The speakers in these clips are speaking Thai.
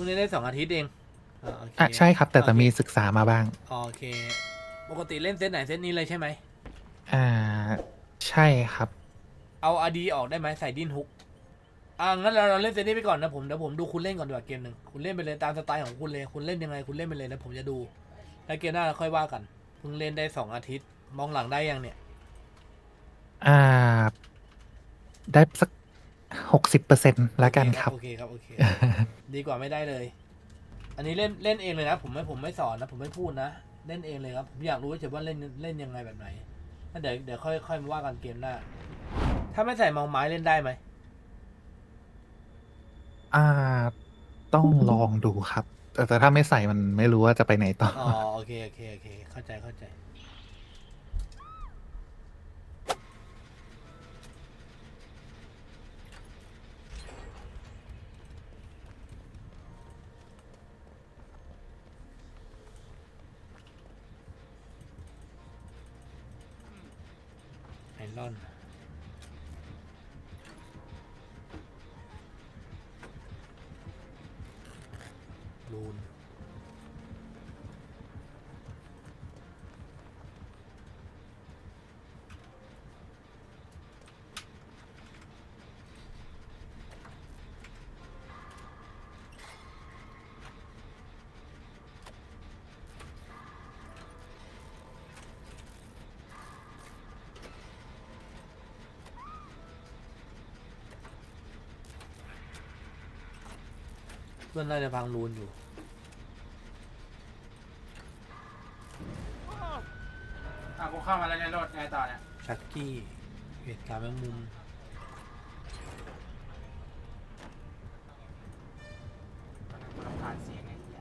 พิ่งเล่นได้สองอาทิตย์เองอ่าโอเคอะใช่ครับ แต่แต่โอเคมีศึกษามาบ้าง โอเค ปกติเล่นเซตไหนเซตนี้เลยใช่ไหม อ่า ใช่ครับ เอาอาดีออกได้ไหมใส่ดินฮุก อ่างั้นเราเราเล่นเซตนี้ไปก่อนนะผมเดี๋ยวผมดูคุณเล่นก่อนดีกว่าเกมหนึ่งคุณเล่นไปเลยตามสไตล์ของคุณเลย คุณเล่นยังไงคุณเล่นไปเลยนะผมจะดู แล้วเกมหน้าเราค่อยว่ากันเพิ่งเล่นได้สองอาทิตย์ มองหลังได้ยังเนี่ย อ่า ได้สัก หกสิบเปอร์เซ็นต์แล้วกันครับ โอเคครับ โอเค ดีกว่าไม่ได้เลย อันนี้เล่นเล่นเองเลยนะ ผมไม่ผมไม่สอนนะ ผมไม่พูดนะ เล่นเองเลยครับ ผมอยากรู้เฉยๆว่าเล่นเล่นยังไงแบบไหนงั้นเดี๋ยวเดี๋ยวค่อยค่อยมาว่ากันเกมหน้า ถ้าไม่ใส่มองไม้เล่นได้ไหม อ่า ต้องลองดูครับ แต่แต่ถ้าไม่ใส่มันไม่รู้ว่าจะไปไหนต่อ อ๋อ โอเค โอเค โอเค เข้าใจ เข้าใจ เพื่อนน่าจะพังรูนอยู่ อะกูเข้ามาแล้วเนี่ยโรดไงต่อเนี่ยชักกี้ เหตุการณ์แมงมุม กูรำคาญเสียงไอ้เหี้ย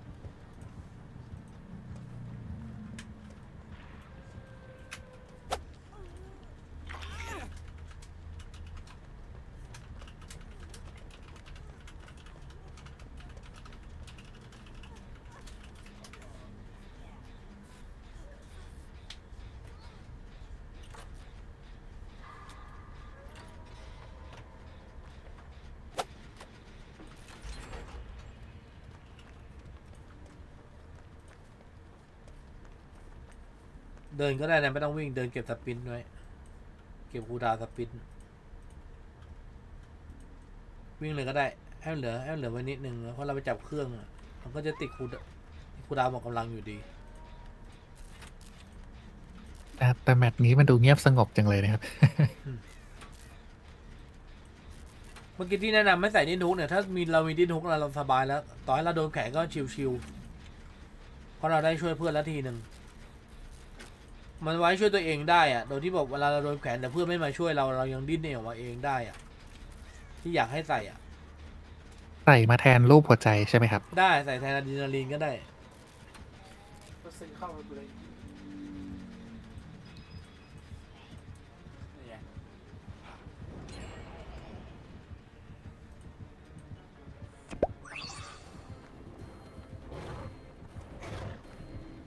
เดินก็ได้นะไม่ต้องวิ่งเดินเก็บสปรินต์ไว้เก็บคูลดาวน์สปรินต์วิ่งเลยก็ได้ให้มันเหลือให้มันเหลือไว้นิดนึงเพราะเราไปจับเครื่องอะมันก็จะติดคูลดาวน์คูลดาวน์หมดกำลังอยู่ดี แต่แต่แมตช์นี้มันดูเงียบสงบจังเลยนะครับ เมื่อกี้ที่แนะนำไม่ใส่ดินทุกเนี่ย ถ้ามีเรามีดินทุกเราเราสบายแล้ว ต่อให้เราโดนแขนก็ชิวๆเพราะเราได้ช่วยเพื่อนแล้วทีหนึ่ง มันไว้ช่วยตัวเองได้อะโดยที่บอกเวลาเราโดนแขนแต่เพื่อนไม่มาช่วยเราเรายังดิ้นเองออกมาเองได้อะที่อยากให้ใส่อะใส่มาแทนรูปหัวใจใช่ไหมครับ ได้ใส่แทนอะดรีนาลีนก็ได้ ก็ซื้อเข้าไปกูเลยนี่ไง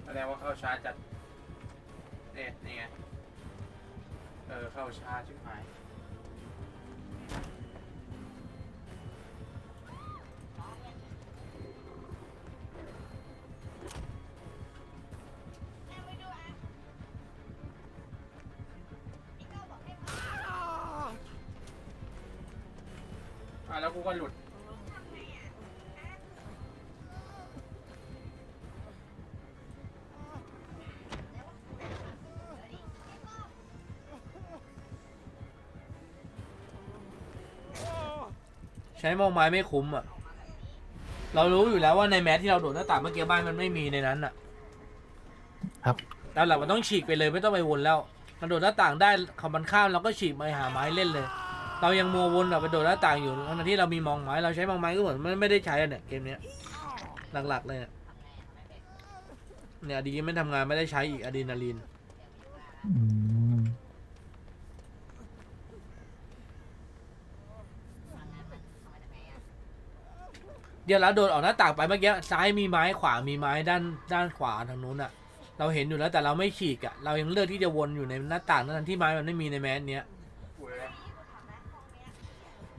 แสดงว่าเข้าช้าจัด เนี่ยนี่ไง เออ เข้าชาชิบหายอะแล้วกูก็หลุด ใช้มองไม้ไม่คุ้มอะ เรารู้อยู่แล้วว่าในแมสที่เราโดดหน้าต่างเมื่อกี้บ้านมันไม่มีในนั้นอะครับ ตามหลักมันต้องฉีกไปเลยไม่ต้องไปวนแล้วมันโดดหน้าต่างได้เขามันข้ามเราก็ฉีกไปหาไม้เล่นเลย เรายังมัววนแบบไปโดดหน้าต่างอยู่ทั้งที่เรามีมองไม้เราใช้มองไม้ก็เหมือนมันไม่ได้ใช้อะเนี่ยเกมเนี้ยหลักๆเลยเนี่ยเนี่ยอดีไม่ทำงานไม่ได้ใช้อีกอะดรีนาลีนอืม เดี๋ยวเราโดดออกหน้าต่างไปเมื่อกี้ซ้ายมีไม้ขวามีไม้ด้านด้านขวาทางนู้นอะเราเห็นอยู่แล้วแต่เราไม่ฉีกอะเรายังเลือกที่จะวนอยู่ในหน้าต่างนั้นที่ไม้มันไม่มีในแมสเนี้ยกูเลย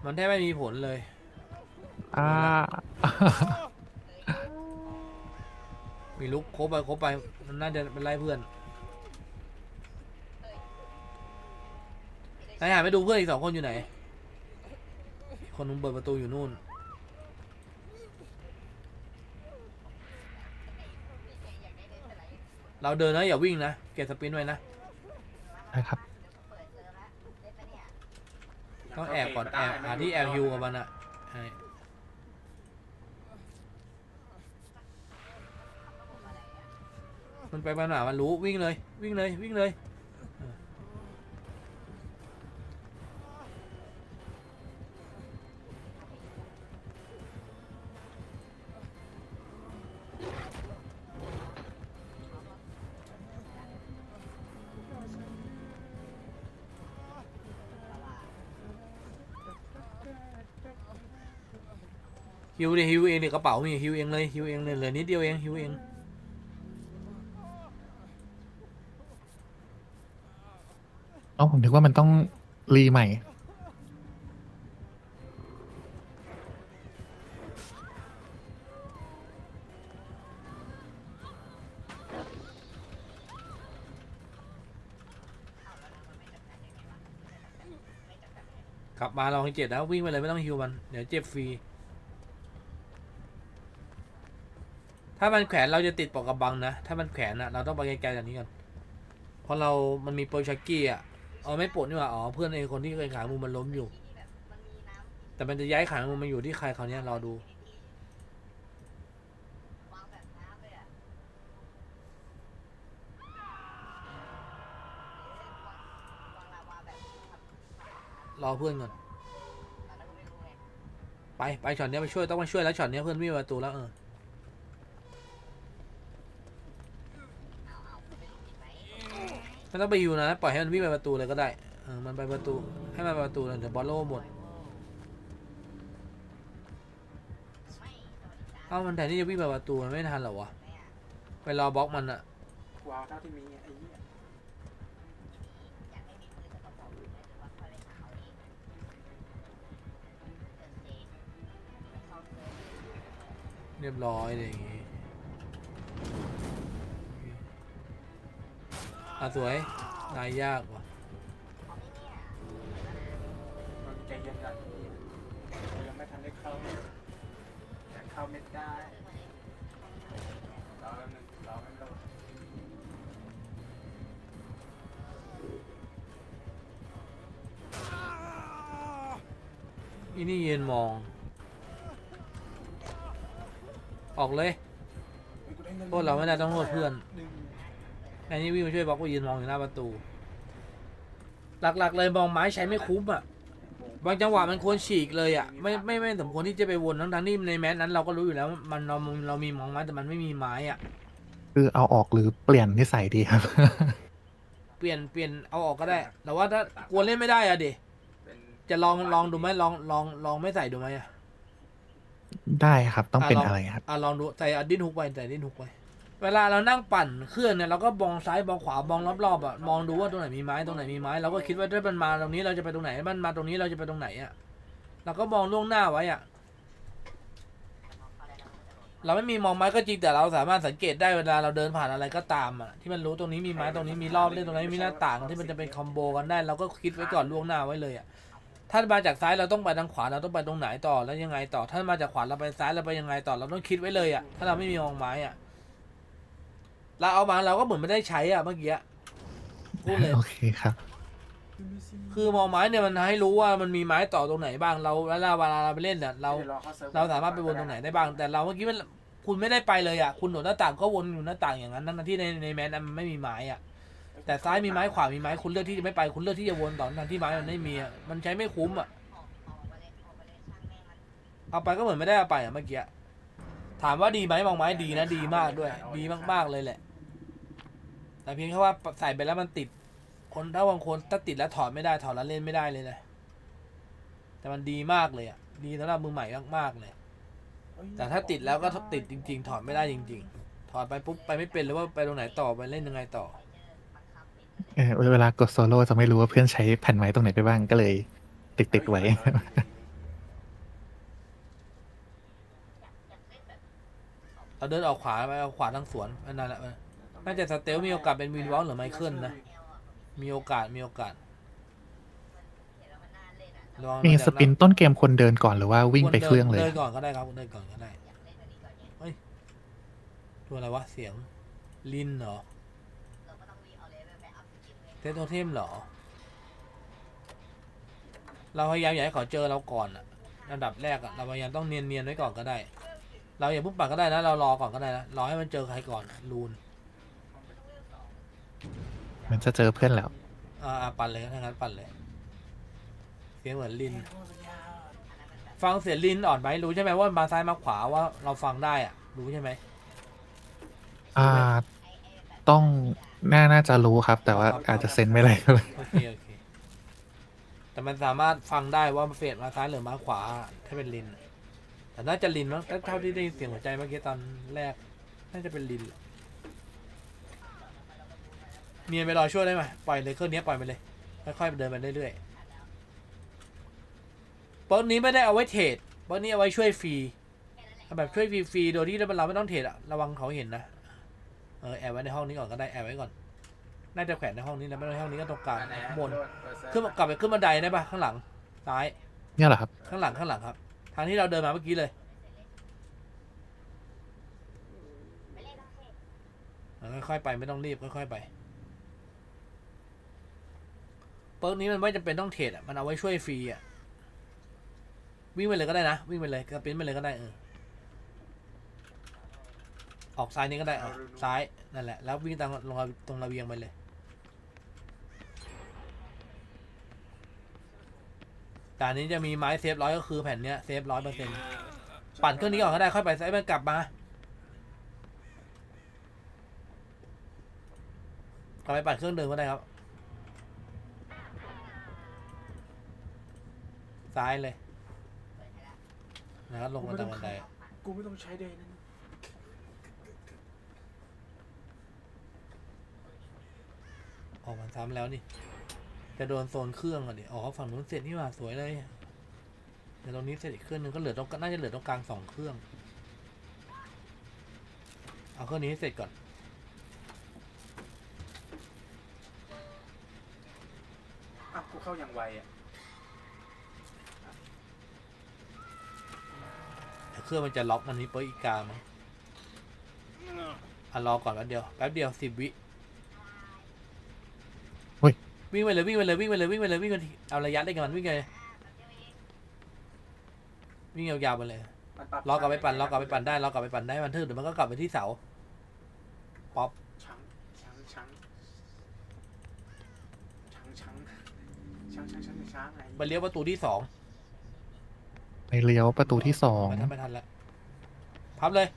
มันแทบไม่มีผลเลย อ่า มีลุกครบไปครบไปมันน่าจะเป็นไล่เพื่อนนายหาไปดูเพื่อนอีกสองคนอยู่ไหน คนนึงเปิดประตูอยู่นู่น เราเดินนะอย่าวิ่งนะ เก็บสปรินต์ไว้นะ นะครับ ต้องแอบก่อนแอบหาที่แอบฮิวกับมันอะใช่มันไปปัญหามันรู้วิ่งเลย วิ่งเลยวิ่งเลย ฮิวดิฮิวเองเดี๋ยวกระเป๋ามีฮิวเองเลยฮิวเองเลยเหลือนิดเดียวเองฮิวเองเอ้าผมนึกว่ามันต้องรีใหม่ กลับมาเราให้เจ็บแล้ววิ่งไปเลยไม่ต้องฮิวมันเดี๋ยวเจ็บฟรี ถ้ามันแขวนเราจะติดปอกกระบังนะ ถ้ามันแขวนอะเราต้องไปไกลๆจากนี้ก่อนเพราะเรามันมีโปรชักกี้อะเอ๋อไม่ปลดนี่หว่าอ๋อเพื่อนไอ้คนที่เคยขายมูมันล้มอยู่ แต่มันจะย้ายขายมูมันอยู่ที่ใครคราวเนี้ยรอดูรอเพื่อนก่อนไปไปช็อตเนี้ยไปช่วยต้องมาช่วยแล้วช็อตเนี้ยเพื่อนวิ่งมาประตูแล้วเออ ไม่ต้องไปอยู่นะปล่อยให้มันวิ่งไปประตูเลยก็ได้เออมันไปประตูให้มันไปประตูเลยเดี๋ยวบอลโล่หมดเอ้ามันแทนที่จะวิ่งไปประตูมันไม่ทันเหรอวะไปรอบล็อกมันอะวาวเท่าที่มีไอ้เหี้ยเรียบร้อยเลยอย่างงี้ อะสวยนายยากว่ะมันใจเย็นกันยังไม่ทันได้เข้าอยากเข้าเม็ดได้รอแป๊บนึงรอแป๊บนึงอีนี่ยืนมอง ออกเลย โทษเราไม่ได้ต้องโทษเพื่อน ไอ้นี่วิ่งมาช่วยบล็อกกูยืนมองอยู่หน้าประตู หลักๆเลยมองไม้ใช้ไม่คุ้มอะ บางจังหวะมันควรฉีกเลยอะ ไม่ไม่ไม่สมควรที่จะไปวนทั้งทั้งๆที่ในแมสนั้นเราก็รู้อยู่แล้ว มันเราเรามีมองไม้แต่มันไม่มีไม้อะ คือเอาออกหรือเปลี่ยนนิสัยดีครับ เปลี่ยนเปลี่ยนเอาออกก็ได้ แต่ว่าถ้ากลัวเล่นไม่ได้อะดิเป็นจะลองลองดูไหมลองลองลองไม่ใส่ดูไหมอะได้ครับ ต้องเป็นอะลองอะไรครับ อะลองดูใส่อะดิ้นฮุกไปใส่ดิ้นฮุกไป เวลาเรานั่งปั่นเครื่องเนี่ยเราก็มองซ้ายมองขวามองรอบๆอะมองดูว่าตรงไหนมีไม้ตรงไหนมีไม้เราก็คิดว่าถ้ามันมาตรงนี้เราจะไปตรงไหนมันมาตรงนี้เราจะไปตรงไหนอะเราก็มองล่วงหน้าไว้อะ เราไม่มีมองไม้ก็จริงแต่เราสามารถสังเกตได้เวลาเราเดินผ่านอะไรก็ตามอะที่มันรู้ตรงนี้มีไม้ตรงนี้มีรอบเล่นตรงนี้มีหน้าต่างที่มันจะเป็นคอมโบกันได้เราก็คิดไว้ก่อนล่วงหน้าไว้เลยอะถ้ามาจากซ้ายเราต้องไปทางขวาเราต้องไปตรงไหนต่อแล้วยังไงต่อ ถ้ามาจากขวาเราไปซ้ายเราไปยังไงต่อ เราต้องคิดไว้เลยอะถ้าเราไม่มีมองไม้อะ เราเอามาเราก็เหมือนไม่ได้ใช้อะเมื่อกี้อะพูดเลย โอเคครับ คือมองไม้เนี่ยมันให้รู้ว่ามันมีไม้ต่อตรงไหนบ้างเราแล้วเวลาเราไปเล่นเนี่ยเราดี๋ยวอข้ซิฟเราสามารถไปวนตรงไหนได้บ้าง แต่เราเมื่อกี้มันคุณไม่ได้ไปเลยอะคุณโดดหน้าต่างก็วนอยู่หน้าต่างอย่างนั้นทั้งที่ในในแมสนั้นมันไม่มีไม้อะ แต่ซ้ายมีไม้ขวามีไม้คุณเลือกที่จะไม่ไปคุณเลือกที่จะวนต่อทั้งที่ไม้มันไม่มีอะมันใช้ไม่คุ้มอะเอาไปก็เหมือนไม่ได้เอาไปอะเมื่อกี้ถามว่าดีไหมมองไม้ดีนะดีมากด้วย ดีมากๆเลยแหละ แต่เพียงแค่ว่าใส่ไปแล้วมันติด คนถ้าบางคนถ้าติดแล้วถอดไม่ได้ถอดแล้วเล่นไม่ได้เลยนะแต่มันดีมากเลยอะดีสำหรับมือใหม่มากๆเลย แต่ถ้าติดแล้วก็ติดจริง ๆ ถอดไม่ได้จริง ๆ ถอดไปปุ๊บไปไม่เป็นเลยว่าไปตรงไหนต่อไปเล่นยังไงต่อเออเวลากดโซโล่จะไม่รู้ว่าเพื่อนใช้แผ่นไม้ตรงไหนไปบ้างก็เลย ติดติดๆไว้ตเราเดินออกขวาไปเอาขวาทางสวนอันนั้นแหละ น่าจะสเตลมีโอกาสเป็นวินวอลหรือไมเคิลนะ มีโอกาสมีโอกาสระวังมีนะสปินต้นเกมคนเดินก่อนหรือว่าวิ่งไปเครื่องเลย เดินก่อนก็ได้ครับเดินก่อนก็ได้เฮ้ยตัวอะไรวะเสียง ลินเหรอเทสโทเทมเหรอ เราพยายามอย่าให้เขาเจอเราก่อนอะอันดับแรกอะเราพยายามต้องเนียนๆไว้ก่อนก็ได้ เราอย่าเพิ่งปัดก็ได้นะ เรารอก่อนก็ได้นะ รอให้มันเจอใครก่อน ลูน มันจะเจอเพื่อนแล้ว อ่าอ่าปั่นเลยถ้างั้นปั่นเลยเสียงเหมือนลิน ฟังเสียงลินอ่อนไหมรู้ใช่ไหมว่ามันมาซ้ายมาขวาว่าเราฟังได้อะรู้ใช่ไหมอ่า ต้องน่าน่าจะรู้ครับ แต่ว่าอาจจะเซ็นไม่ได้เลยโอเคโอเค แต่มันสามารถฟังได้ว่ามันเฟดมาซ้ายหรือมาขวา ถ้าเป็นลิน แต่น่าจะลินมั้งถ้าเท่าที่ได้ยินเสียงหัวใจเมื่อกี้ตอนแรก น่าจะเป็นลินแหละ เมียไปรอช่วยได้ไหมปล่อยเลยเครื่องนี้ปล่อยไปเลย ค่อยๆเดินไปเรื่อยๆเปิร์กนี้ไม่ได้เอาไว้เทรดเปิร์กนี้เอาไว้ช่วยฟรีเอาแบบช่วยฟรีๆโดยที่เราไม่ต้องเทรดอะระวังเขาเห็นนะ เออแอบไว้ในห้องนี้ก่อนก็ได้แอบไว้ก่อน น่าจะแขวนในห้องนี้นะไม่ในห้องนี้ก็ตรงกลางอันไหนข้างบนโดเปิดเซิร์ฟขึ้นกลับไปขึ้นบันไดได้ปะข้างหลังซ้ายเนี่ยเหรอครับ ข้างหลังข้างหลังครับ ทางที่เราเดินมาเมื่อกี้เลยเออค่อยๆไปไม่ต้องรีบค่อยๆไป เปิร์กนี้มันไม่จำเป็นต้องเทรดอะ มันเอาไว้ช่วยฟรีอะ วิ่งไปเลยก็ได้นะ วิ่งไปเลยกระปิ้นไปเลยก็ได้เออ ออกซ้ายนี้ก็ได้เออซ้าย นั่นแหละ แล้ววิ่งตามลงตรงระเบียงไปเลย แต่อันนี้จะมีไม้เซฟร้อยก็คือแผ่นเนี้ยเซฟร้อยเปอร์เซ็นต์ปั่นเครื่องนี้ก่อนก็ได้ ค่อยไปไซส์มันกลับมา กลับไปปั่นเครื่องเดิมก็ได้ครับ ซ้ายเลยนะครับลงมาตามบันไดกูไม่ต้องใช้เดย์นั่นออกมาซ้ำแล้วนี่ จะโดนโซนเครื่องอะดิอ๋อฝั่งนู้นเสร็จนี่หว่าสวยเลยเดี๋ยวตรงนี้เสร็จอีกเครื่องนึงก็เหลือตรงน่าจะเหลือตรงกลางสองเครื่อง เอาเครื่องนี้ให้เสร็จก่อนอ้าวกูเข้าอย่างไวอะ แต่ เครื่องมันจะล็อกอันนี้เปิดอีกามั้งอะรอก่อนแป๊บเดียวแป๊บเดียวสิบวิเฮ้ย วิ่งไปเลยวิ่งไปเลยวิ่งไปเลยวิ่งไปเลยวิ่งไปเลยเอาระยะได้กับมันวิ่งเลยวิ่งยาวๆไปเลยมันปรับรอกลับไปปั่นรอกลับไปปั่นได้รอกลับไปปั่นได้มันทึ่งเดี๋ยวมันก็กลับไปที่เสาป๊อปช้างช้างช้างช้างช้างช้างช้างช้างช้างไงไปเลี้ยวประตูที่สอง ไปเลี้ยวประตูที่สองไม่ทันไม่ทันแล้วพับเลย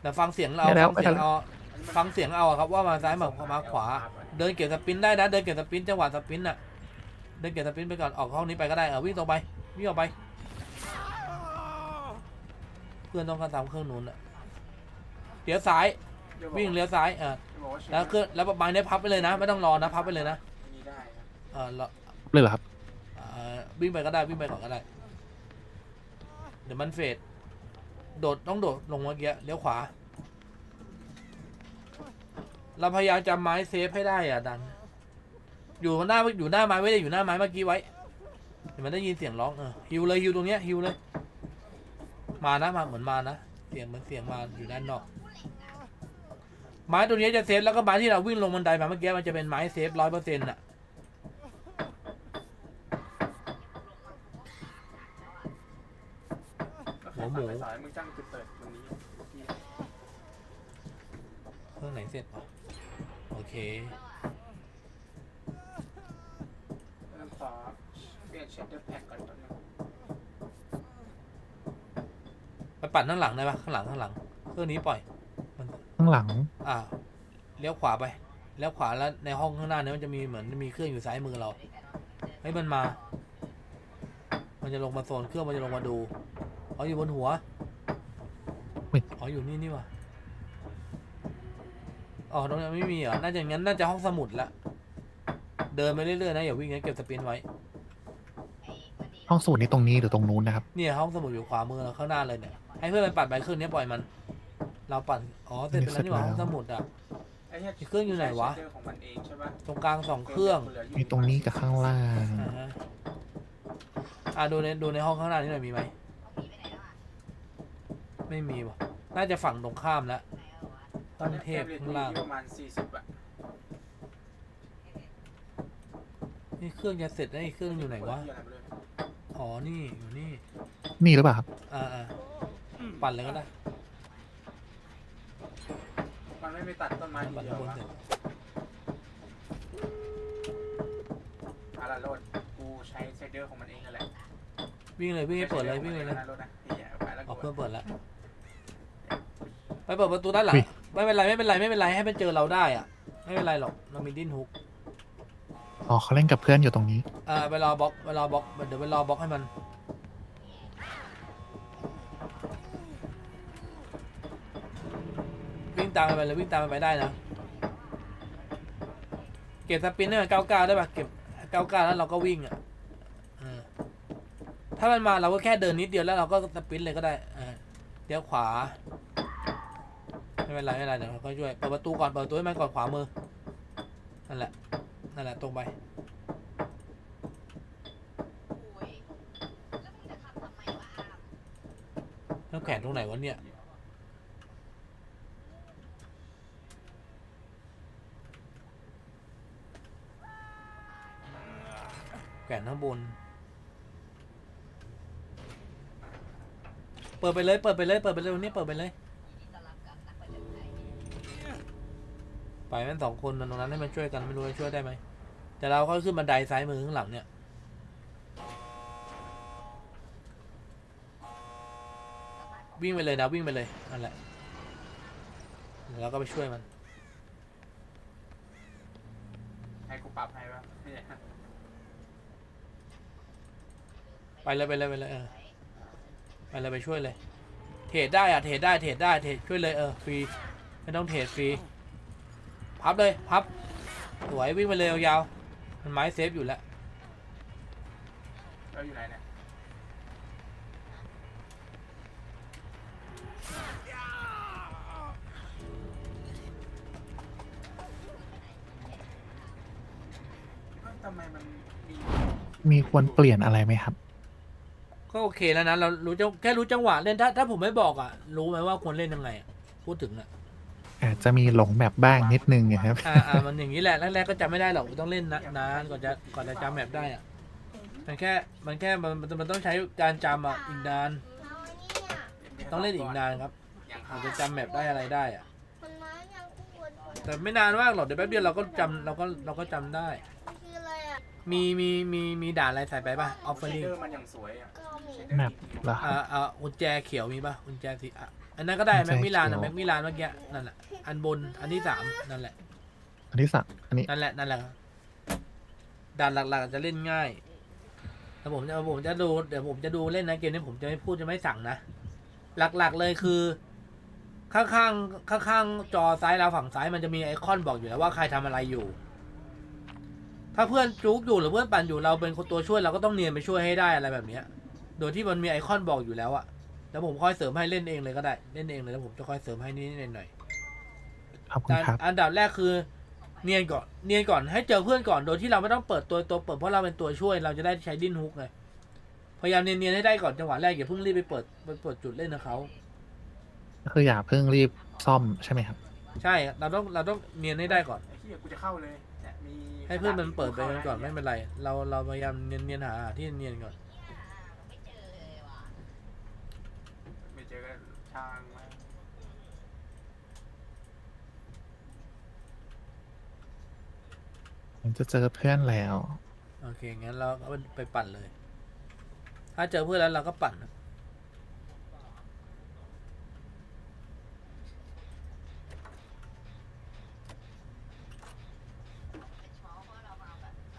แต่ฟังเสียงเราไม่แล้วฟังเสียงไม่ทัน เอาฟังเสียงเอาอะครับว่ามาซ้ายมามาขวา เดินเกี่ยวสปรินต์ได้นะเดินเกี่ยวสปรินต์จังหวะสปรินต์น่ะเดินเกี่ยวสปรินต์ไปก่อนออกห้องนี้ไปก็ได้เออวิ่งตรงไปวิ่งออกไป เพื่อนต้องการตามเครื่องนู้นอะเลี้ยวซ้ายดี๋ยบอกวิ่งเลี้ยวซ้ายเออเดี๋ยวบอกาแล้วเครื่องแล้วประมาณนี้พับไปเลยนะ ไม่ต้องรอนะพับไปเลยนะนี่ได้ครับเออรอ เลยเหรอครับ เอ่อวิ่งไปก็ได้วิ่งไปก่อนก็ได้เดี๋ยวมันเฟดโดดต้องโดดลงเมื่อกี้เลี้ยวขวา เราพยายามจำไม้เซฟให้ได้อะดัน อยู่หน้าอยู่หน้าไม้ไว้เลยอยู่หน้าไม้เมื่อกี้ไว้ เดี๋ยวมันได้ยินเสียงร้องเออฮิวเลยฮิวตรงเนี้ยฮิวเลย มานะมาเหมือนมานะเสียงเหมือนเสียงมาอยู่ด้านนอก ไม้ตัวนี้จะเซฟแล้วก็ไม้ที่เราวิ่งลงบันไดมาเมื่อกี้มันจะเป็นไม้เซฟร้อยเปอร์เซ็นต์อะ หัวหมูสายมึงจ้างจุดเปิดตรงนี้นี่เครื่องไหนเสร็จวะโอเคแล้วขอเปลี่ยนเชดเดอร์แพ็กก่อนแป๊บนึงไปปั่นข้างหลังได้ปะข้างหลังข้างหลังเครื่องนี้ปล่อยข้างหลัง อ่าเลี้ยวขวาไปเลี้ยวขวาแล้วในห้องข้างหน้าเนี่ยมันจะมีเหมือนมีเครื่องอยู่ซ้ายมือเราให้ยมันมา มันจะลงมาโซนเครื่องมันจะลงมาดู อ๋ออยู่บนหัวอุ๊ย อ๋ออยู่นี่นี่วะอ๋อตรงนี้ไม่มีเหรอน่าจะงั้นน่าจะห้องสมุดละเดินไปเรื่อยๆนะอย่าวิ่งนะเก็บสปินไว้ห้องสูตรนี้ตรงนี้หรือตรงนู้นนะครับเนี่ยห้องสมุดอยู่ขวามือเราข้างหน้าเลยเนี่ยให้เพื่อนมันปัดไปเครื่องนี้ปล่อยมัน เราปั่นอ๋อเสร็จไปแล้วนี่หว่าเสร็ห้จองแล้วสมุดอะ ไอ้เหี้ยอีกเครื่องอยู่ไหนวะ ใช้เชดเดอร์ของมันเองใช่ปะตรงกลางสองเครื่องเหลือยู่มีตรงนี้กับข้างล่าง อ่าฮะอ่าดูในดูในห้องข้างหน้านี่หน่อยมีไหม ไม่มีว่ะน่าจะฝั่งตรงข้ามแล้วตอต้นนนี้เทพฟรมรทข้างล่างอยู่ที่ประมาณสี่สิบอะนี่เครื่องจะเสร็จแล้วอีกเครื่องอยู่ไหนวะเหี้ยอะไรไม่รู้อ๋อนี่อยู่นี่นี่หรือเปล่าครับอ่าอ่าปั่นเลยก็ได้มันไม่ไปตัดต้นไม้ทีปั่นเดียวบนวะเสร็จอาราโรดกูใช้เชดเดอร์ของมันเองนั่นแหละวิ่งเลยวิ่งให้เปิดเลยวิ่งเลยเลยอาราโรดนะเหี้ยไปแล้วออกกูเพื่อนเปิดแล้วไป เปิดประตูด้านหลังไม่เป็นไรไม่เป็นไรไม่เป็นไรให้มันเจอเราได้อะไม่เป็นไรหรอกเรามีดิ้นฮุกอ๋อเขาเล่นกับเพื่อนอยู่ตรงนี้อ่าไปรอบล็อกไปรอบล็อกเดี๋ยวไปรอบล็อกให้มัน วิ่งตามมันไปเลยวิ่งตามมันไปได้นะ เก็บสปินให้มันเก้าเก้าได้ป่ะเก็บเก้าเก้าแล้วเราก็วิ่งอะเออถ้ามันมาเราก็แค่เดินนิดเดียวแล้วเราก็สปินเลยก็ได้เออเดี๋ยวขวา ไม่เป็นไรไม่เป็นไรเดี๋ยวเราก็ช่วยเปิดประตูก่อนเปิดประตูให้มันก่อนขวามือนั่นแหละนั่นแหละตรงไปน้ำแข็งตรงไหนวะเนี่ยแขวนข้างบน เปิดไปเลย เปิดไปเลย เปิดไปเลยวันนี้เปิดไปเลย ไปแม่นสองคนนะตรงนั้นให้มันช่วยกันไม่รู้จะช่วยได้ไหมแต่เราก็ขึ้นบันไดซ้ายมือข้างหลังเนี่ยวิ่งไปเลยนะวิ่งไปเลยนั่นแหละแล้วก็ไปช่วยมัน ให้กูปรับให้ปะเนี่ยไปเลยไปเลยไปเลยเออไปเลยไปช่วยเลย เทรดได้อะเทรดได้เทรดได้เทรดช่วยเลยเออฟรีไม่ต้องเทรดฟรี พับเลยพับสวยวิ่งไปเลยยาวๆมันไม้เซฟอยู่แล้วเราอยู่ไหนเนี่ยเอ้าทำไมมันมีมีควรเปลี่ยนอะไรไหมครับ ก็โอเคแล้วนะเรารู้จังแค่รู้จังหวะเล่นถ้าถ้าผมไม่บอกอะ รู้ไหมว่าควรเล่นยังไงอะพูดถึงอะ อาจจะมีหลงแมปบ้างนิดนึงนะครับ อ่าอ่ามันอย่างนี้แหละแรกๆก็จำไม่ได้หรอกต้องเล่นนะนานก่อนจะก่อนจะจำแมปได้อะมันแค่มันแค่มันมันมันต้องใช้การจำอะอีกนานต้องเล่นอีกนานครับอางจะจำแมปได้อะไรได้อะ แต่ไม่นานมากหรอกเดี๋ยวแป๊บเดียวเราก็จำเราก็เราก็จำได้ มันคืออะไรอะมีมีมีมีด่านอะไรใส่ไปป่ะออฟเฟอเชร์ดลิงเดอร์มันอย่างสวยอะก็มีเชดเดอร์แมปดีเหรอคอ่ารับอ่ากุญแจเขียวมีป่ะกุญแจสีอะอันนั้นก็ได้กุญแจแม็กมิลานเขีอะยวแม็กมิลานเมื่อกี้นั่นแหละอันบนอันที่สามนั่นแหละ อันที่สามอันนี้ นั่นแหละนั่นแหละด่านหลักๆจะเล่นง่ายแล้วผมจะผมจะดูเดี๋ยวผมจะดูเล่นนะเกมนี้ผมจะไม่พูดจะไม่สั่งนะหลักๆเลยคือ ข้างๆข้างๆจอซ้ายเราฝั่งซ้ายมันจะมีไอคอนบอกอยู่แล้วว่าใครทำอะไรอยู่ ถ้าเพื่อนจุกอยู่หรือเพื่อนปั่นอยู่เราเป็นคนตัวช่วยเราก็ต้องเนียนไปช่วยให้ได้อะไรแบบเนี้ย โดยที่มันมีไอคอนบอกอยู่แล้วอะแล้วผมค่อยเสริมให้เล่นเองเลยก็ได้เล่นเองเลยแล้วผมจะค่อยเสริมให้นิดๆหน่อยๆขอบคุณครับอันดับแรกคือ เนียนก่อนเนียนก่อนให้เจอเพื่อนก่อนโดยที่เราไม่ต้องเปิดตัวตัวเปิดเพราะเราเป็นตัวช่วย เราจะได้ใช้ดิ้นฮุกไงพยายามเนียนๆให้ได้ก่อนจังหวะแรกอย่าเพิ่งรีบไปเปิดไปเปิดจุดเล่นนะเขาก็คืออย่าเพิ่งรีบซ่อมใช่ไหมครับ ใช่เราต้องเราต้องเนียนให้ได้ก่อนไอ้เหี้ยกูจะเข้าเลยเนี่ยมี ให้เพื่อนมันเปิดไปข้าก่อนไม่เป็นไร เราเราพยายามเนียนเนียนหาที่เนียนก่อนไม่เจอกันช่างมาผมจะเจอเพื่อนแล้ว โอเคงั้นเราก็ไปปั่นเลย ถ้าเจอเพื่อนแล้วเราก็ปั่น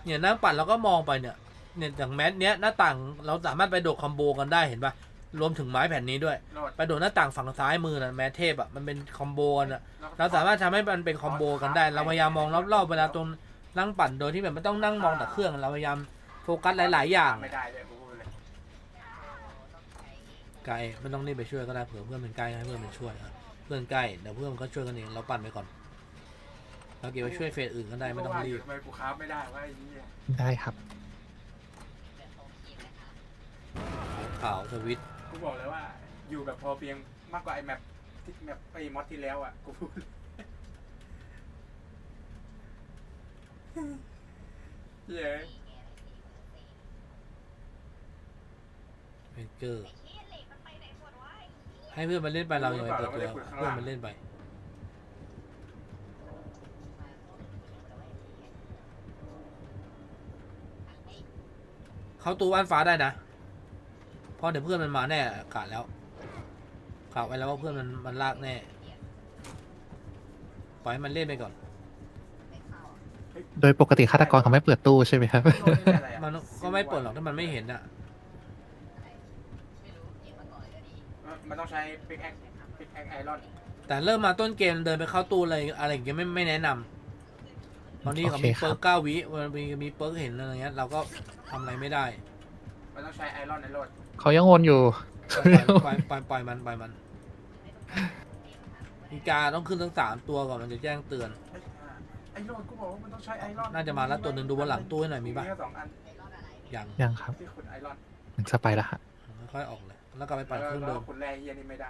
เนี่ยนั่งปั่นเราก็มองไปเนี่ยเนี่ยอย่างแมสเนี้ยหน้าต่างเราสามารถไปโดดคอมโบกันได้เห็นปะรวมถึงไม้แผ่นนี้ด้วย โหลด ไปโดดหน้าต่างฝั่งซ้ายมือนะแมสเทพอะมันเป็นคอมโบกันอะเราสามารถทำให้มันเป็นคอมโบกันได้ เราพยายามมองรอบๆเวลาตรงนั่งปั่นโดยที่แบบไม่ต้องนั่งมองแต่เครื่องเราพยายามโฟกัสหลาย ๆ อย่างไม่ได้เลยกูพูดเลยไกลไม่ต้องรีบไปช่วยก็ได้เผื่อเพื่อนเป็นไกลให้เพื่อนเป็นช่วยอะเพื่อนใกล้เดี๋ยวเพื่อนมันก็ช่วยกันเองเราปั่นไปก่อน เราเก็บไว้ช่วยเฟสอื่นก็ได้ไม่ต้องรีบ ทำไมกูค้าฟไม่ได้วะไอ้เหี้ยได้ครับขาวสวิตช์กูบอกเลยว่า อยู่แบบพอเพียงมากกว่าไอ้แมปที่แมปไอ้มอดที่แล้วอะกูพูดเย้ยเพเจอร์ ให้เพื่อนมาเล่นไปเราอย่าไปเปิดตัวเพื่อนมันเล่นไป เขาตู้บ้านฟ้าได้นะเพราะเดี๋ยวเพื่อนมันมาแน่กะแล้วกะไว้แล้วว่าเพื่อนมันมันลากแน่ปล่อยให้มันเล่นไปก่อน โดยปกติฆาตกรเขาไม่เปิดตู้ใช่ไหมครับโดนนี่อะไรอะมันก็ไม่เปิดหรอกถ้ามันไม่เห็นอะมันต้องใช้ปิกแอคปิกแอคไอรอนแต่เริ่มมาต้นเกมเดินไปเข้าตู้อะไรอะไรอย่างเงี้ยไม่ไม่แนะนำ บางทีเขามีโอเคครับ เปิร์กเก้าวิมันมีมีเปิร์กเห็นอะไรเงี้ย เราก็ทำอะไรไม่ได้ มันต้องใช้ไอรอนในรถเขายังวนอยู่ ปล่อยปล่อยปล่อยปล่อยมันปล่อยมันอีกาต้องขึ้นทั้งสามตัวก่อนมันจะแจ้งเตือนไอ้ห่าไอรอนกูบอกว่ามันต้องใช้ไอรอนน่าจะมาแล้วตัวหนึ่งดูบนหลังตู้ให้หน่อยมีปะ แค่สองอันอย่างยังครับที่ขุดไอรอนเหมือนสไปแล้วฮะค่อยๆออกเลย แล้วก็ไปปั่นเครื่องแล้เดิวมขุดแร่เฮียนี่ไม่ได้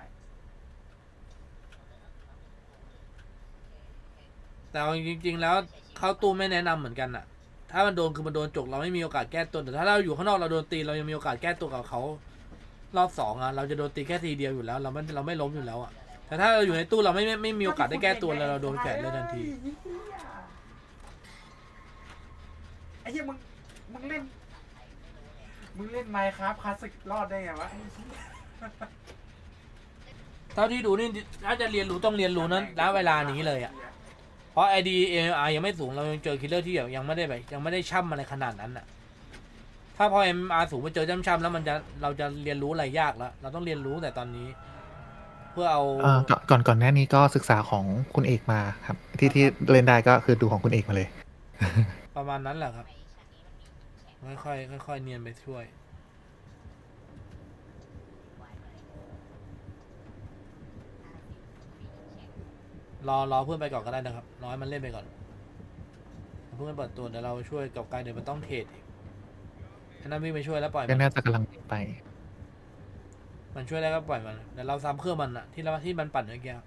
แต่เอาจริง ๆ แล้วเข้าตู้ไม่แนะนำเหมือนกันอะถ้ามันโดนคือมันโดนจกเราไม่มีโอกาสแก้ตัวแต่ถ้าเราอยู่ข้างนอกเราโดนตีเรายังมีโอกาสแก้ตัวกับเขารอบสองอะเราจะโดนตีแค่ทีเดียวอยู่แล้ว เราไม่เราไม่ล้มอยู่แล้วอะแต่ถ้าเราอยู่ในตู้เราไม่ไม่ไม่มีโอกาสได้แก้ตัวเลยเราโดนแขวนเลยทันที ไอ้เหี้ยมึง มึงเล่น มึงเล่นไมค์ครับคลาสสิกรอดได้ไงวะเท่าที่ดูนี่ถ้าจะเรียนรู้ต้องเรียนรู้นั้นณเวลานี้เลยอะ เพราะ ID AR ยังไม่สูงเรายังเจอคิลเลอร์ที่แบบยังไม่ได้แบบยังไม่ได้ช่ำอะไรขนาดนั้นอะถ้าพอ MR สูงไปเจอช่ำๆแล้วมันจะเราจะเรียนรู้อะไรยากแล้ว เราต้องเรียนรู้แต่ตอนนี้ เพื่อเอาเอ่อก่อนก่อนก่อนหน้านี้ก็ศึกษาของคุณเอกมาครับ ที่ที่เล่นได้ก็คือดูของคุณเอกมาเลย ประมาณนั้นแหละครับ ค่อยๆค่อยๆเนียนไปช่วย รอรอเพื่อนไปก่อนก็ได้นะครับรอให้มันเล่นไปก่อนเพื่อนเปิดตัวเดี๋ยวเราช่วยกับกายเดี๋ยวมันต้องเทรดอีกให้นั่นวิ่งไปช่วยแล้วปล่อยก็มันน่าจะกำลังไป มันช่วยได้ก็ปล่อยมันเดี๋ยวเราซ้ำเครื่องมันอะที่เราที่มันปั่นเมื่อกี้ครับ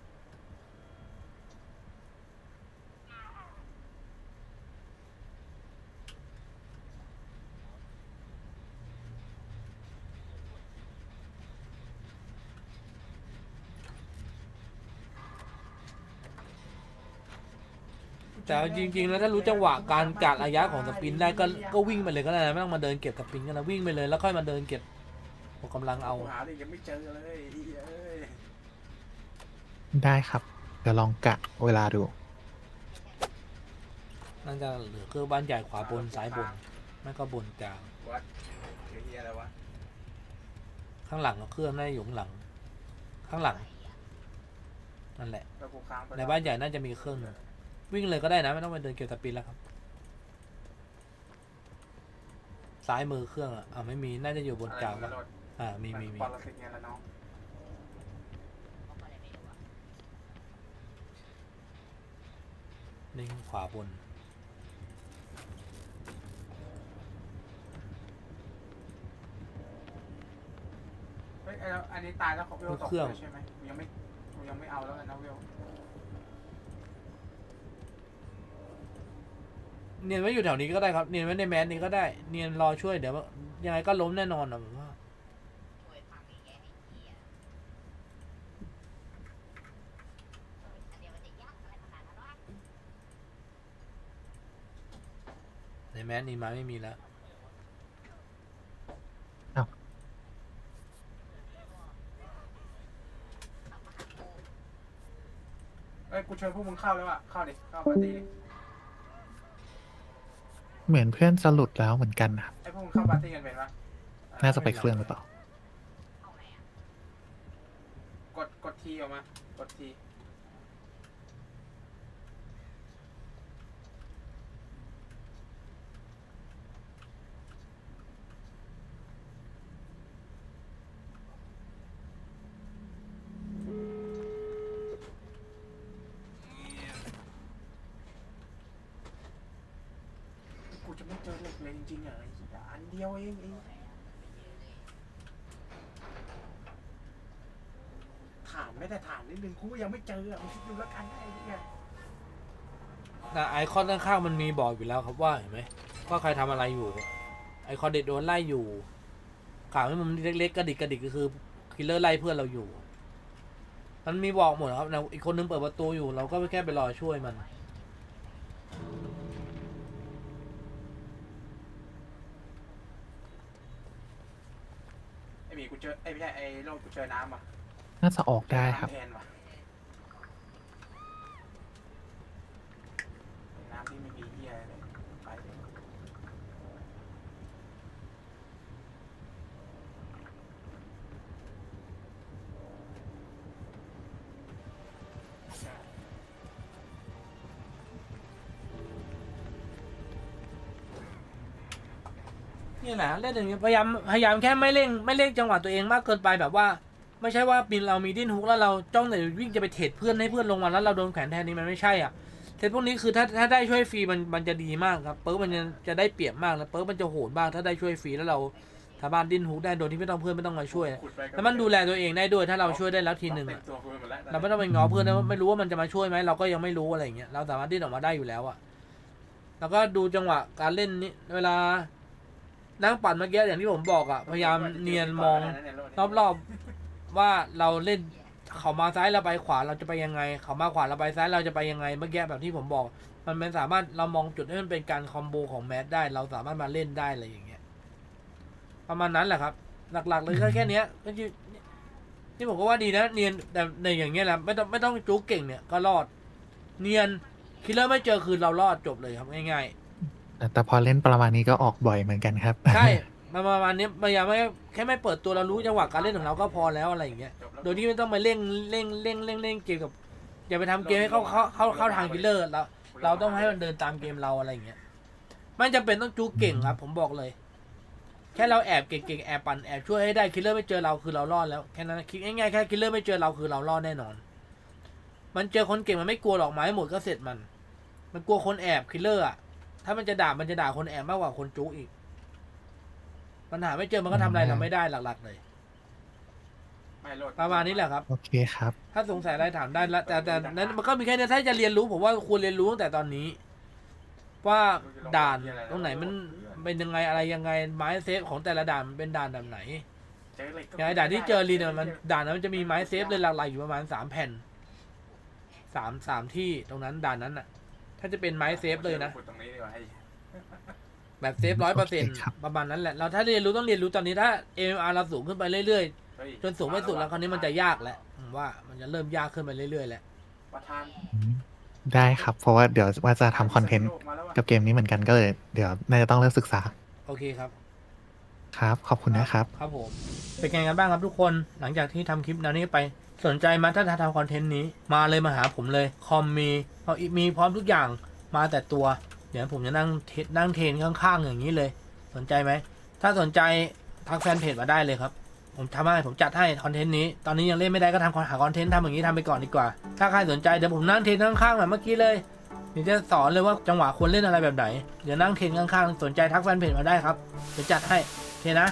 แต่เอาจริงๆ แล้วถ้ารู้จังหวะการกาดระยะของสปินได้ก็ก็วิ่งไปเลยก็ได้นะไม่ต้องมาเดินเก็บสปินกันนะวิ่งไปเลยแล้วค่อยมาเดินเก็บพอกำลังเอา หาดิยังไม่เจอเลยไอ้เหี้ยเอ้ยได้ครับเดี๋ยวลองกะเวลาดู น่าจะเหลือคือบ้านใหญ่ขวาบนซ้ายบนไม่ก็บนกลางวัดไอ้เหี้ยอะไรวะข้างหลังก็เครื่องน่าจะอยู่ข้างหลัง ข้างหลังนั่นแหละ แล้วกูค้างไปในบ้านใหญ่น่าจะมีเครื่องหนึ่ง วิ่งเลยก็ได้นะ ไม่ต้องไปเดินเก็บสปินแล้วครับ ซ้ายมือเครื่องอะอ่าไม่มีน่าจะอยู่บนกลางปะปะอ่ามีมีมีปรสิตไงละน้องนี่ขวาบนเฮ้ยไอ้แล้วอันนี้ตายแล้วเขาเวลตกเครื่องเลยใช่ไหมกูยังไม่กูยังไม่เอาแล้วกันนะเวล เนียนไว้อยู่แถวนี้ก็ได้ครับ เนียนไว้ในแมสนี้ก็ได้ เนียนรอช่วยเดี๋ยวยังไงก็ล้มแน่นอนอะผมว่าในแมสนี้มาไม่มีแล้วเอ้ยกูเชิญพวกมึงเข้าแล้วอะ เข้าดิ เข้าปาร์ตี้ดิ เหมือนเพื่อนจะหลุดแล้วเหมือนกันครับไอ้พวกมึงเข้าปาร์ตี้กันเป็นปะน่าจะไปเครื่องหรือเปล่า กดกดทีออกมากดที จะไม่เจอเหล็กเลยจริงๆอะไอ้เหี้ยอันเดียวเองไอ้ฐานไม่แต่ฐา นนิดนึงกูก็ยังไม่เจออะมึงคิดดูแล้วกันไอ้เหี้ยแต่ไอคอนข้างๆมันมีบอกอยู่แล้วครับว่าเห็นไหมว่าใครทำอะไรอยู่ ไอคอนเด็ดโดนไล่อยู่ข่าวให้มันเล็กๆกระดิกกระดิกก็คือคิลเลอร์ไล่เพื่อนเราอยู่ มันมีบอกหมดครับนะอีกคนนึงเปิดประตูอยู่ เราก็แค่ไปรอช่วยมัน ไอ้หมีกูเจอไอ้ไม่ใช่ไอ้โลกกูเจอน้ำว่ะน่าจะออกได้ครับ น้ำแทนว่ะ แหละเล่นอย่างนี้พยายามพยายามแค่ไม่เร่งไม่เร่งจังหวะตัวเองมากเกินไปแบบว่า ไม่ใช่ว่าบินเรามีดิ้นฮุกแล้วเราจ้องแต่วิ่งจะไปเทรดเพื่อนให้เพื่อนลงมาแล้วเราโดนแขวนแทนนี้มันไม่ใช่อะเทรดพวกนี้คือถ้าถ้าได้ช่วยฟรีมันมันจะดีมากครับเปิร์กมันจะจะได้เปรียบมากแล้วเปิร์กมันจะโหดมากถ้าได้ช่วยฟรีแล้วเราสามารถดิ้นฮุกได้โดยที่ไม่ต้องเพื่อนไม่ต้องมาช่วยขุดไปก็แล้วมันดูแลตัวเองได้ด้วยถ้าเราช่วยได้แล้วทีหนึ่งเต็อะมตัวกูไปหมดแล้วเราไม่ต้องไปง้อเพื่อนนะไม่รู้ว่ามันจะมาช่วยไหมเราก็ยังไม่รู้อะไรอย่างเงี้ยเราสามารถดิ้นออกมาได้อยู่แล้วอะแล้วก็ดูจังหวะการเล่นนี่เวลา นั่งปั่นเมื่อกี้อย่างที่ผมบอกอะพยายามเนียนมองรอบๆว่าเราเล่นเขามาซ้ายเราไปขวาเราจะไปยังไง เขามาขวาเราไปซ้ายเราจะไปยังไงเมื่อกี้แบบที่ผมบอก มันเป็นสามารถเรามองจุดให้มันเป็นการคอมโบของแมสได้ เราสามารถมาเล่นได้อะไรอย่างเงี้ยประมาณนั้นแหละครับ หลักๆเลยก็แค่นี้ก็คือนี่ผมก็ว่าดีนะ เนียนแต่ในอย่างเงี้ยแหละไม่ต้องไม่ต้องจุกเก่งเนี่ยก็รอด เนียนคิลเลอร์ไม่เจอคือเรารอดจบเลยครับง่าย แต่พอเล่นประมาณนี้ก็ออกบ่อยเหมือนกันครับ ใช่มาประมาณนี้พยายามไม่แค่ไม่เปิดตัวเรารู้จังหวะการเล่นของเราก็พอแล้วอะไรอย่างเงี้ย โดยที่ไม่ต้องมาเร่งเร่งเร่งเร่งเร่งเกมกับ อย่าไปทำเกมให้เขาเขาเขาเข้าทางคิลเลอร์เราเราต้องให้มันเดินตามเกมเราอะไรอย่างเงี้ยไม่จำเป็นต้องจุกเก่งครับ ผมบอกเลย แค่เราแอบเก่งๆแอบปั่นแอบช่วยให้ได้คิลเลอร์ไม่เจอเราคือเรารอดแล้วแค่นั้นคิดง่ายๆแค่คิลเลอร์ไม่เจอเราคือเรารอดแน่นอน มันเจอคนเก่งมันไม่กลัวหรอกไม้หมดก็เสร็จมัน มันกลัวคนแอบคิลเลอร์อะ ถ้ามันจะด่ามันจะด่าคนแอบมากกว่าคนจุกอีก ปัญหาไม่เจอมันก็ทำอะไรเราไม่ได้หลักๆเลย ไม่โลดประมาณนี้แหละครับ โอเคครับ ถ้าสงสัยอะไรถามได้ละแต่แต่นั้นมันก็มีแค่นี้ถ้าจะเรียนรู้ผมว่าควรเรียนรู้ตั้งแต่ตอนนี้ ว่าด่านตรงไหนมันเป็นยังไงอะไรยังไงไม้เซฟของแต่ละด่านมันเป็นด่านแบบไหนเจอเหล็กก็อย่างไอ้ด่านที่เจอรีเนี่ยมันด่านนั้นมันจะมีไม้เซฟเลยหลักๆอยู่ประมาณสามแผ่นสามสามที่ตรงนั้นด่านนั้นอะถ้าจะเป็นไม้เซฟเลยนะขุดตรงนี้ดีกว่าให้แบบเซฟร้อยเปอร์เซ็นต์ครับ ประมาณนั้นแหละ เราถ้าเรียนรู้ต้องเรียนรู้ตอนนี้ถ้า MR เราสูงขึ้นไปเรื่อยเฮ้ยๆ จนสูงไม่สุดแล้วคราวนี้มันจะยากแหละผมว่ามันจะเริ่มยากขึ้นไปเรื่อยๆแหละ ประธานได้ครับ เพราะว่าเดี๋ยวว่าจะทำคอนเทนต์มาแล้วว่ะ กับเกมนี้เหมือนกันก็เลย เดี๋ยวน่าจะต้องเริ่มศึกษาโอเคครับ ครับ ขอบคุณนะครับ ครับผม เป็นไงกันบ้างครับทุกคน หลังจากที่ทำคลิปแนวนี้ไป สนใจมาถ้าทำคอนเทนต์นี้มาเลยมาหาผมเลยคอมมีเอามีพร้อมทุกอย่างมาแต่ตัว เดี๋ยวผมจะนั่งเทนั่งเทนข้างๆอย่างนี้เลย สนใจไหมถ้าสนใจทักแฟนเพจมาได้เลยครับ ผมทำให้ผมจัดให้คอนเทนต์นี้ ตอนนี้ยังเล่นไม่ได้ก็ทำหาคอนเทนต์ทำอย่างนี้ทำไปก่อนดีกว่า ถ้าใครสนใจเดี๋ยวผมนั่งเทนข้างๆแบบเมื่อกี้เลยเดี๋ยวจะสอนเลยว่าจังหวะควรเล่นอะไรแบบไหนเดี๋ยวนั่งเทนข้างๆสนใจทักแฟนเพจมาได้ครับเดี๋ยวจัดให้โอเคนะ